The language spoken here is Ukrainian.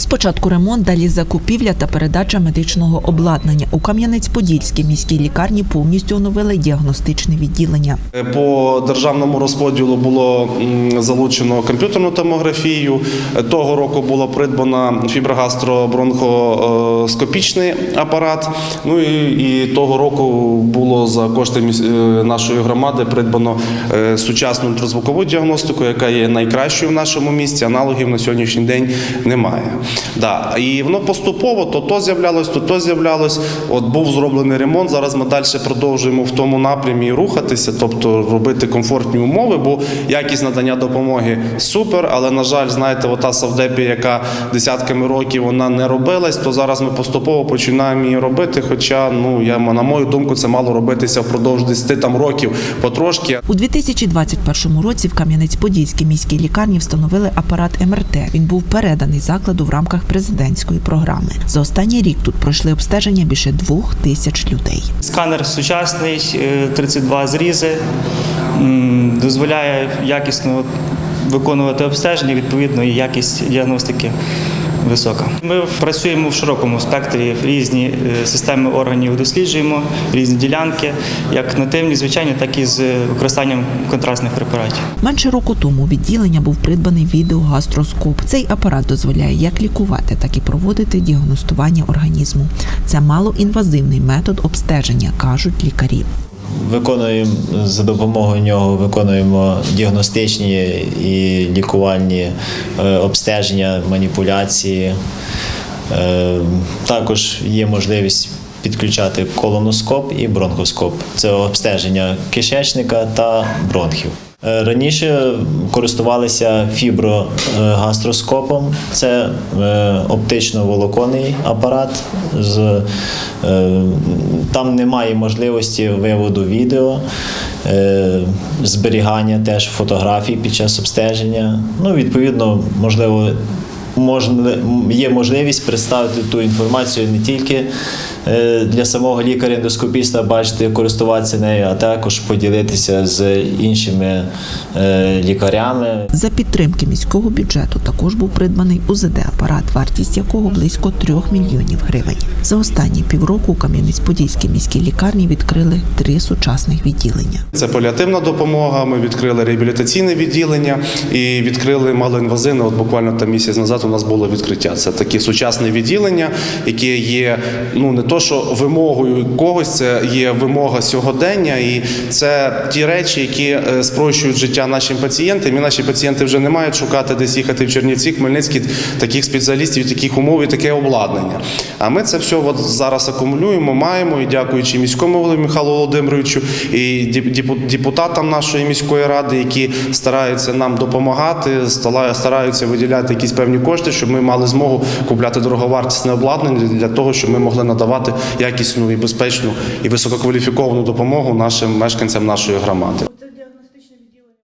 Спочатку ремонт, далі закупівля та передача медичного обладнання. У Кам'янець-Подільській міській лікарні повністю оновили діагностичне відділення. По державному розподілу було залучено комп'ютерну томографію. Того року було придбано фіброгастробронхоскопічний апарат. Ну і, і того року було за кошти е, нашої громади придбано е, сучасну ультразвукову діагностику, яка є найкращою в нашому місті. Аналогів на сьогоднішній день немає. Да. І воно поступово то то з'являлось, то то з'являлось. От був зроблений ремонт. Зараз ми далі продовжуємо в тому напрямі рухатися, тобто робити комфортні умови, бо якість надання допомоги супер. Але на жаль, знаєте, ота савдепі, яка десятками років вона не робилась, то зараз ми поступово починаємо її робити. Хоча, ну я на мою думку, це мало робитися впродовж 10 там років потрошки. У 2021 році в Кам'янець-Подільській міській лікарні встановили апарат МРТ. Він був переданий закладу в рамках президентської програми. За останній рік тут пройшли обстеження більше двох тисяч людей. Сканер сучасний, е, 32 зрізи, дозволяє якісно виконувати обстеження, відповідно, і якість діагностики висока. Ми працюємо в широкому спектрі, різні е, системи органів досліджуємо, різні ділянки, як нативні, звичайні, так і з використанням контрастних препаратів. Менше року тому відділення був придбаний відеогастроскоп. Цей апарат дозволяє як лікувати, так і проводити діагностування організму. Це малоінвазивний метод обстеження, кажуть лікарі. Виконуємо за допомогою нього виконуємо діагностичні і лікувальні е, обстеження, маніпуляції. Е, Також є можливість підключати колоноскоп і бронхоскоп. Це обстеження кишечника та бронхів. Е, Раніше користувалися фіброгастроскопом. Це е, оптично-волоконний апарат. Е, там немає можливості виводу відео, зберігання теж фотографій під час обстеження. Ну, відповідно, можливо, можна, є можливість представити ту інформацію не тільки е, для самого лікаря-ендоскопіста бачити, користуватися нею, а також поділитися з іншими е, лікарями. За підтримки міського бюджету також був придбаний УЗД-апарат, вартість якого близько 3 мільйонів гривень. За останні півроку у Кам'янець-Подільській міській лікарні відкрили три сучасних відділення. Це паліативна допомога. Ми відкрили реабілітаційне відділення і відкрили малоінвазивне. От буквально там місяць назад у нас було відкриття. Це таке сучасне відділення, яке є ну не то, що вимогою когось, це є вимога сьогодення, і це ті речі, які е, спрощують життя нашим пацієнтам. І наші пацієнти вже не мають шукати десь їхати в Чернівці, Хмельницький, таких спеціалістів, таких умов і таке обладнання. А ми це все от зараз акумулюємо, маємо і дякуючи міському голові Михайлу Володимировичу і депутатам нашої міської ради, які стараються нам допомагати, стараються виділяти якісь певні кошти, щоб ми мали змогу купляти дороговартісне обладнання для того, щоб ми могли надавати якісну і безпечну і висококваліфіковану допомогу нашим мешканцям нашої громади.